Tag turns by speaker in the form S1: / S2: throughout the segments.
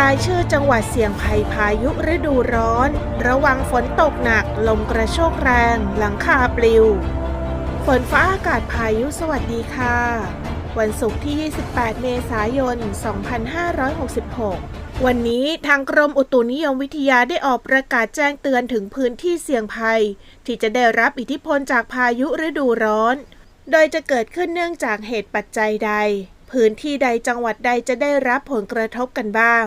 S1: รายชื่อจังหวัดเสี่ยงภัยพายุฤดูร้อน ระวังฝนตกหนัก ลมกระโชกแรง หลังคาปลิว ฝนฟ้าอากาศพายุสวัสดีค่ะ วันศุกร์ที่ 28 เมษายน 2566วันนี้ทางกรมอุตุนิยมวิทยาได้ออกประกาศแจ้งเตือนถึงพื้นที่เสี่ยงภัย ที่จะได้รับอิทธิพลจากพายุฤดูร้อน โดยจะเกิดขึ้นเนื่องจากเหตุปัจจัยใด พื้นที่ใดจังหวัดใดจะได้รับผลกระทบกันบ้าง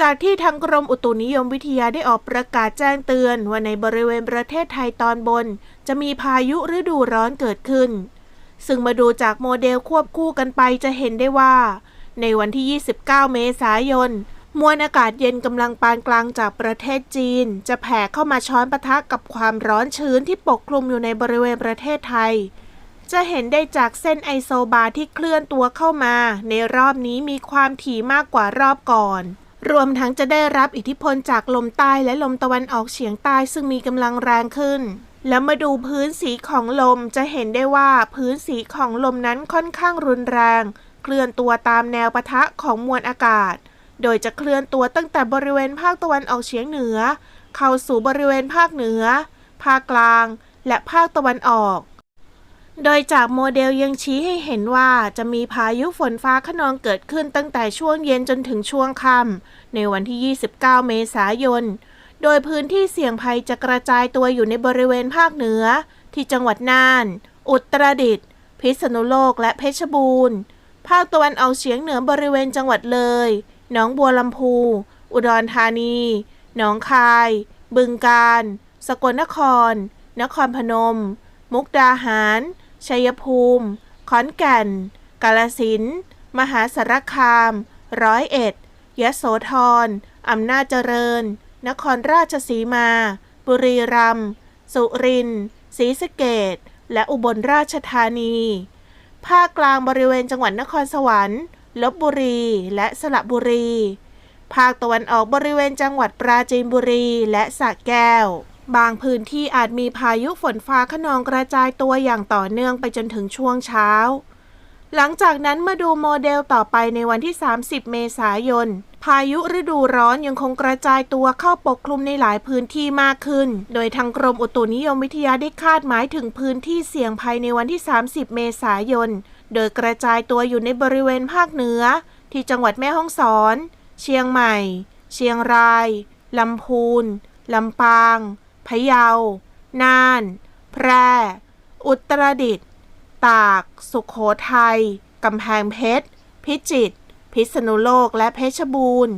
S1: จากที่ทางกรมอุตุนิยมวิทยาได้ออกประกาศแจ้งเตือนว่าในบริเวณประเทศไทยตอนบน จะมีพายุฤดูร้อนเกิดขึ้น ซึ่งมาดูจากโมเดลควบคู่กันไปจะเห็นได้ว่า ในวันที่ 29 เมษายน มวลอากาศเย็นกำลังปานกลางจากประเทศจีน จะแผ่เข้ามาช้อนปะทะกับความร้อนชื้นที่ปกคลุมอยู่ในบริเวณประเทศไทย จะเห็นได้จากเส้นไอโซบาร์ที่เคลื่อนตัวเข้ามา ในรอบนี้มีความถี่มากกว่ารอบก่อน รวมทั้งจะได้รับอิทธิพลจากลมใต้และลมตะวันออกเฉียงใต้ซึ่งมีกำลังแรงขึ้น แล้วมาดูพื้นสีของลมจะเห็นได้ว่าพื้นสีของลมนั้นค่อนข้างรุนแรง เคลื่อนตัวตามแนวปะทะของมวลอากาศ โดยจะเคลื่อนตัวตั้งแต่บริเวณภาคตะวันออกเฉียงเหนือ เข้าสู่บริเวณภาคเหนือ ภาคกลาง และภาคตะวันออก โดยจากโมเดลยังชี้ให้เห็นว่าจะมีพายุฝนฟ้าขนองเกิดขึ้นตั้งแต่ช่วงเย็นจนถึงช่วงค่ำในวันที่ 29 เมษายน โดยพื้นที่เสี่ยงภัยจะกระจายตัวอยู่ในบริเวณภาคเหนือ ที่จังหวัดน่าน อุตรดิตถ์ พิษณุโลกและเพชรบูรณ์ ภาคตะวันออกเฉียงเหนือบริเวณจังหวัดเลย หนองบัวลำพู อุดรธานี หนองคาย บึงกาฬ สกลนคร นครพนม มุกดาหาร ชัยภูมิ ขอนแก่น กาลสินธุ์มหาสารคาม ร้อยเอ็ด ยโสธร อำนาจเจริญ นครราชสีมา บุรีรัมย์ สุรินทร์ศรีสะเกษและอุบลราชธานี ภาคกลางบริเวณจังหวัดนครสวรรค์ ลบบุรี และสระบุรี ภาคตะวันออกบริเวณจังหวัดปราจีนบุรีและสระแก้ว บางพื้นที่อาจมีพายุฝนฟ้าขนองกระจายตัวอย่างต่อเนื่องไปจนถึงช่วงเช้า หลังจากนั้นมาดูโมเดลต่อไปในวันที่ 30 เมษายน พายุฤดูร้อนยังคงกระจายตัวเข้าปกคลุมในหลายพื้นที่มากขึ้น โดยทางกรมอุตุนิยมวิทยาได้คาดหมายถึงพื้นที่เสี่ยงภัยในวันที่ 30 เมษายน โดยกระจายตัวอยู่ในบริเวณภาคเหนือ ที่จังหวัดแม่ฮ่องสอน เชียงใหม่ เชียงราย ลำพูน ลำปางะเยา น่าน แพร่ อุตรดิตถ์ ตาก สุขโขทัย กำแพงเพชร พิจิตร พิษณุโลก และเพชรบูรณ์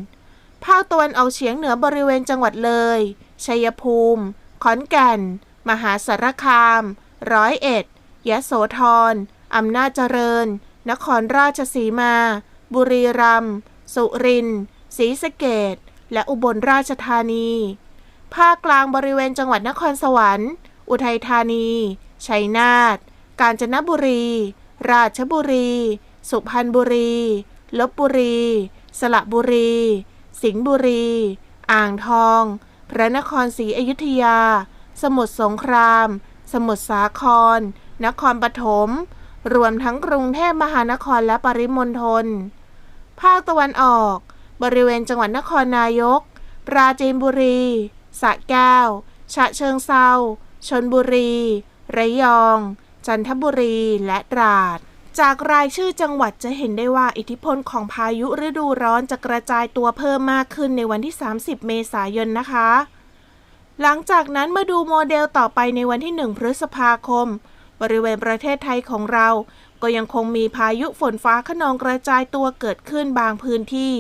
S1: ภาคตะวันออกเฉียงเหนือบริเวณจังหวัดเลย ชัยภูมิ ขอนแก่น มหาสารคาม ร้อยเอ็ด ยะโสธร อำนาจเจริญ นครราชสีมา บุรีรัมย์ สุรินทร์ ศรีสะเกษและอุบลราชธานี ภาคกลางบริเวณจังหวัดนครสวรรค์ อุทัยธานี ชัยนาท กาญจนบุรี ราชบุรี สุพรรณบุรี ลบบุรี สระบุรี สิงห์บุรี อ่างทอง พระนครศรีอยุธยา สมุทรสงคราม สมุทรสาคร นครปฐม รวมทั้งกรุงเทพมหานครและปริมณฑล ภาคตะวันออก บริเวณจังหวัดนครนายก ปราจีนบุรี สระแก้ว ฉะเชิงเซาชนบุรี ระยอง จันทบุรี และตราด จากรายชื่อจังหวัดจะเห็นได้ว่าอิทธิพลของพายุฤดูร้อนจะกระจายตัวเพิ่มมากขึ้นในวันที่ 30 เมษายนนะคะ หลังจากนั้นมาดูโมเดลต่อไปในวันที่ 1 พฤษภาคม บริเวณประเทศไทยของเรา ก็ยังคงมีพายุฝนฟ้าขนองกระจายตัวเกิดขึ้นบางพื้นที่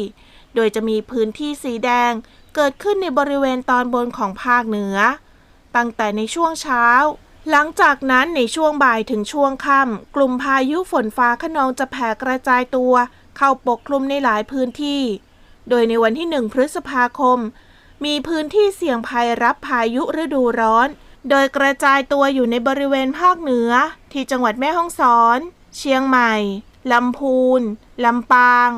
S1: โดยจะมีพื้นที่สีแดง เกิดขึ้นในบริเวณตอนบนของภาคเหนือ ตั้งแต่ในช่วงเช้า หลังจากนั้นในช่วงบ่ายถึงช่วงค่ำกลุ่มพายุฝนฟ้าขนองจะแผ่กระจายตัว เข้าปกคลุมในหลายพื้นที่ โดยในวันที่ 1 พฤษภาคม มีพื้นที่เสี่ยงภัยรับพายุฤดูร้อน โดยกระจายตัวอยู่ในบริเวณภาคเหนือ ที่จังหวัดแม่ฮ่องสอน เชียงใหม่ลำพูนลำปาง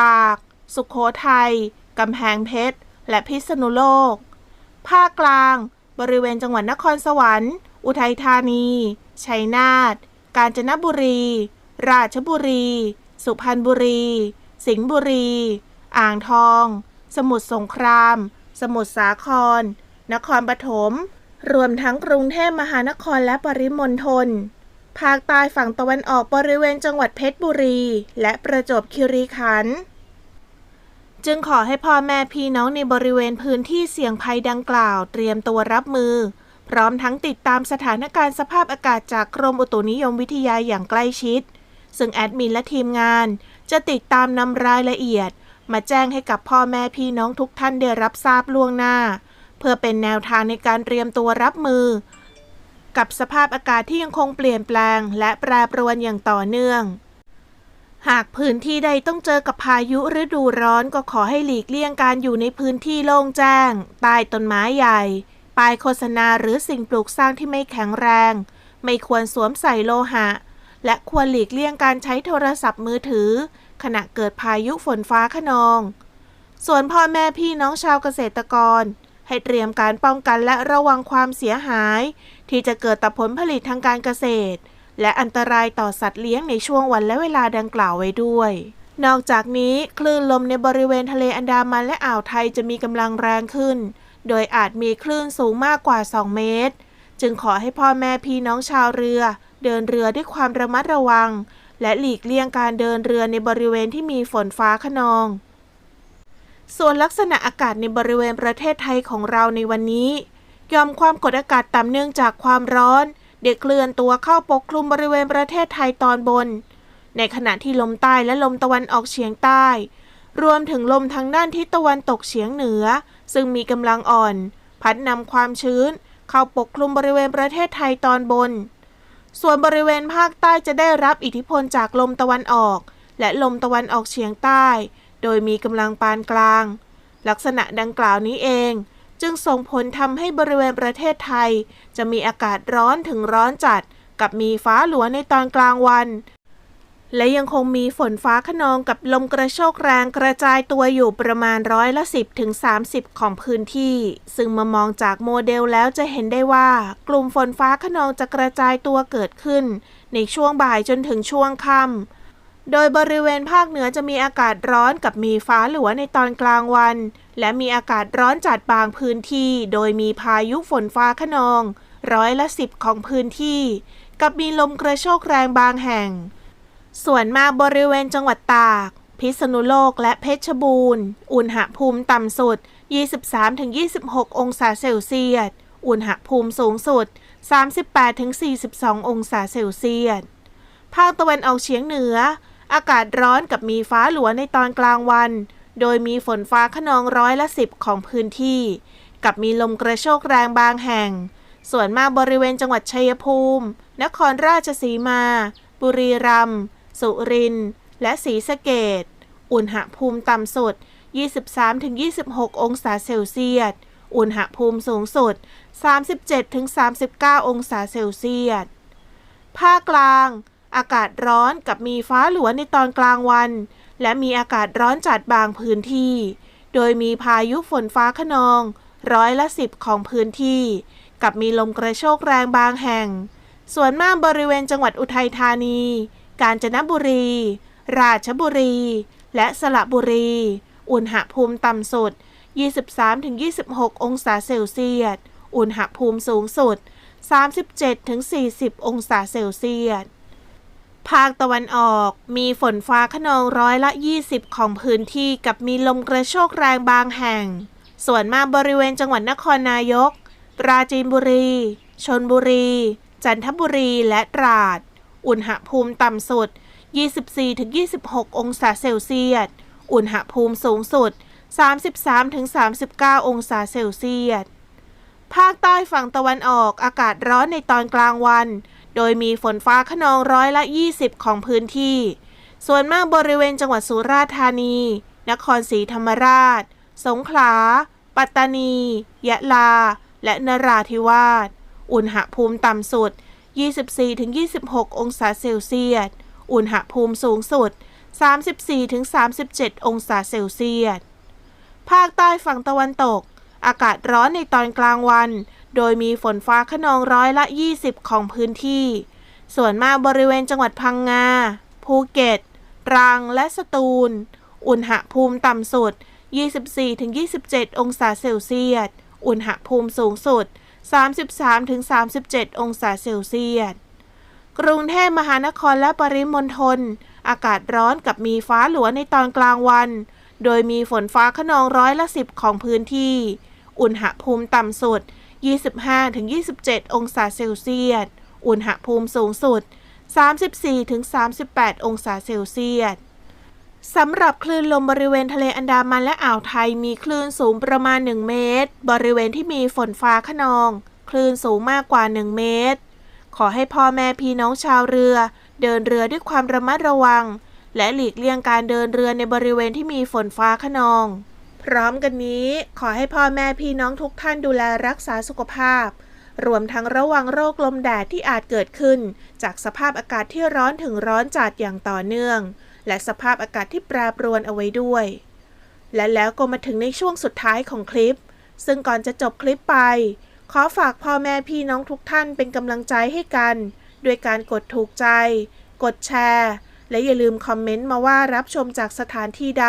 S1: ตาก สุขโขทัยกำแพงเพชร และพิษณุโลก ภาคกลาง บริเวณจังหวัดนครสวรรค์ อุทัยธานี ชัยนาท กาญจนบุรี ราชบุรี สุพรรณบุรี สิงห์บุรี อ่างทอง สมุทรสงคราม สมุทรสาคร นครปฐม รวมทั้งกรุงเทพมหานครและปริมณฑลภาคใต้ฝั่งตะวันออกบริเวณจังหวัดเพชรบุรี และประจวบคีรีขันธ์ จึงขอให้พ่อแม่พี่น้องในบริเวณพื้นที่เสี่ยงภัยดังกล่าว เตรียมตัวรับมือ พร้อมทั้งติดตามสถานการณ์สภาพอากาศจากกรมอุตุนิยมวิทยาอย่างใกล้ชิด ซึ่งแอดมินและทีมงาน จะติดตามนำรายละเอียด มาแจ้งให้กับพ่อแม่พี่น้องทุกท่านได้รับทราบล่วงหน้า เพื่อเป็นแนวทางในการเตรียมตัวรับมือ กับสภาพอากาศที่ยังคงเปลี่ยนแปลง และแปรปรวนอย่างต่อเนื่อง หากพื้นที่ใดต้องเจอกับพายุฤดูร้อนก็ขอให้หลีกเลี่ยงการอยู่ในพื้นที่โล่งแจ้ง ใต้ต้นไม้ใหญ่ ป้ายโฆษณาหรือสิ่งปลูกสร้างที่ไม่แข็งแรง ไม่ควรสวมใส่โลหะ และควรหลีกเลี่ยงการใช้โทรศัพท์มือถือ ขณะเกิดพายุฝนฟ้าขนอง ส่วนพ่อแม่พี่น้องชาวเกษตรกร ให้เตรียมการป้องกันและระวังความเสียหาย ที่จะเกิดต่อผลผลิตทางการเกษตร และอันตรายต่อสัตว์เลี้ยงในช่วงวันและเวลาดังกล่าวไว้ด้วย นอกจากนี้คลื่นลมในบริเวณทะเลอันดามันและอ่าวไทยจะมีกำลังแรงขึ้น โดยอาจมีคลื่นสูงมากกว่า 2 เมตร จึงขอให้พ่อแม่พี่น้องชาวเรือ เดินเรือด้วยความระมัดระวัง และหลีกเลี่ยงการเดินเรือในบริเวณที่มีฝนฟ้าขนอง ส่วนลักษณะอากาศในบริเวณประเทศไทยของเราในวันนี้ยอมความกดอากาศต่ำเนื่องจากความร้อน เด็กเคลื่อนตัวเข้าปกคลุมบริเวณประเทศไทยตอนบน ในขณะที่ลมใต้และลมตะวันออกเฉียงใต้ รวมถึงลมทางด้านทิศตะวันตกเฉียงเหนือ ซึ่งมีกำลังอ่อน พัดนำความชื้น เข้าปกคลุมบริเวณประเทศไทยตอนบน ส่วนบริเวณภาคใต้จะได้รับอิทธิพลจากลมตะวันออก และลมตะวันออกเฉียงใต้ โดยมีกำลังปานกลาง ลักษณะดังกล่าวนี้เอง จึงส่งผลทำให้บริเวณประเทศไทย จะมีอากาศร้อนถึงร้อนจัด กับมีฟ้าหลัวในตอนกลางวัน และยังคงมีฝนฟ้าขนองกับลมกระโชกแรงกระจายตัวอยู่ประมาณร้อยละ 10ถึง30 ของพื้นที่ ซึ่งมามองจากโมเดลแล้วจะเห็นได้ว่า กลุ่มฝนฟ้าขนองจะกระจายตัวเกิดขึ้น ในช่วงบ่ายจนถึงช่วงค่ำ โดยบริเวณภาคเหนือจะมีอากาศร้อนกับมีฟ้าหลัวในตอนกลางวัน และมีอากาศร้อนจัดบางพื้นที่ โดยมีพายุฝนฟ้าขนอง ร้อยละสิบของพื้นที่ กับมีลมกระโชกแรงบางแห่ง ส่วนมากบริเวณจังหวัดตาก พิษณุโลกและเพชรบูรณ์ อุณหภูมิต่ำสุด 23-26 องศาเซลเซียส อุณหภูมิสูงสุด 38-42 องศาเซลเซียส ภาคตะวันออกเฉียงเหนือ อากาศร้อนกับมีฟ้าหลัวในตอนกลางวัน โดยมีฝนฟ้าขนองร้อยละสิบของพื้นที่ กับมีลมกระโชกแรงบางแห่ง ส่วนมากบริเวณจังหวัดชัยภูมิ นครราชสีมา บุรีรัมย์ สุรินทร์ และศรีสะเกดอุณหภูมิต่ำสุด 23-26 องศาเซลเซียส อุณหภูมิสูงสุด 37-39 องศาเซลเซียส ภาคกลาง อากาศร้อนกับมีฟ้าหลวในตอนกลางวัน และมีอากาศร้อนจัดบางพื้นที่ โดยมีพายุฝนฟ้าขนอง ร้อยละสิบของพื้นที่ กับมีลมกระโชกแรงบางแห่ง ส่วนมากบริเวณจังหวัดอุทัยธานี กาญจนบุรี ราชบุรี และสระบุรี อุณหภูมิต่ำสุด 23-26 องศาเซลเซียส อุณหภูมิสูงสุด 37-40 องศาเซลเซียส ภาคตะวันออก มีฝนฟ้าขนองร้อยละ 20 ของพื้นที่กับมีลมกระโชกแรงบางแห่ง ส่วนมากบริเวณจังหวัดนครนายก ปราจีนบุรี ชนบุรี จันทบุรีและตราด อุณหภูมิต่ำสุด 24-26 องศาเซลเซียส อุณหภูมิสูงสุด 33-39 องศาเซลเซียส ภาคใต้ฝั่งตะวันออกอากาศร้อนในตอนกลางวัน โดยมีฝนฟ้าขนองร้อยละ 20 ของพื้นที่ ส่วนมากบริเวณจังหวัดสุราษฎร์ธานี นครศรีธรรมราช สงขลา ปัตตานี ยะลา และนราธิวาส อุณหภูมิต่ำสุด 24-26 องศาเซลเซียส อุณหภูมิสูงสุด 34-37 องศาเซลเซียส ภาคใต้ฝั่งตะวันตก อากาศร้อนในตอนกลางวัน โดยมีฝนฟ้าขนองร้อยละ 20 ของพื้นที่ ส่วนมากบริเวณจังหวัดพังงา ภูเก็ต ตรัง และสตูล อุณหภูมิต่ำสุด 24-27 องศาเซลเซียส อุณหภูมิสูงสุด 33-37 องศาเซลเซียส กรุงเทพมหานครและปริมณฑล อากาศร้อนกับมีฟ้าหลัวในตอนกลางวัน โดยมีฝนฟ้าขนองร้อยละสิบของพื้นที่ อุณหภูมิต่ำสุด 25-27 องศาเซลเซียส อุณหภูมิสูงสุด 34-38 องศาเซลเซียสสำหรับคลื่นลมบริเวณทะเลอันดามันและอ่าวไทยมีคลื่นสูงประมาณ 1 เมตร บริเวณที่มีฝนฟ้าขนอง คลื่นสูงมากกว่า 1 เมตร ขอให้พ่อแม่พี่น้องชาวเรือ เดินเรือด้วยความระมัดระวัง และหลีกเลี่ยงการเดินเรือในบริเวณที่มีฝนฟ้าขนอง พร้อมกันนี้ขอให้พ่อแม่พี่น้องทุกท่านดูแลรักษาสุขภาพ รวมทั้งระวังโรคลมแดดที่อาจเกิดขึ้น จากสภาพอากาศที่ร้อนถึงร้อนจัดอย่างต่อเนื่อง และสภาพอากาศที่แปรปรวนเอาไว้ด้วย และแล้วก็มาถึงในช่วงสุดท้ายของคลิป ซึ่งก่อนจะจบคลิปไป ขอฝากพ่อแม่พี่น้องทุกท่านเป็นกำลังใจให้กันด้วยการกดถูกใจ กดแชร์ และอย่าลืมคอมเมนต์มาว่ารับชมจากสถานที่ใด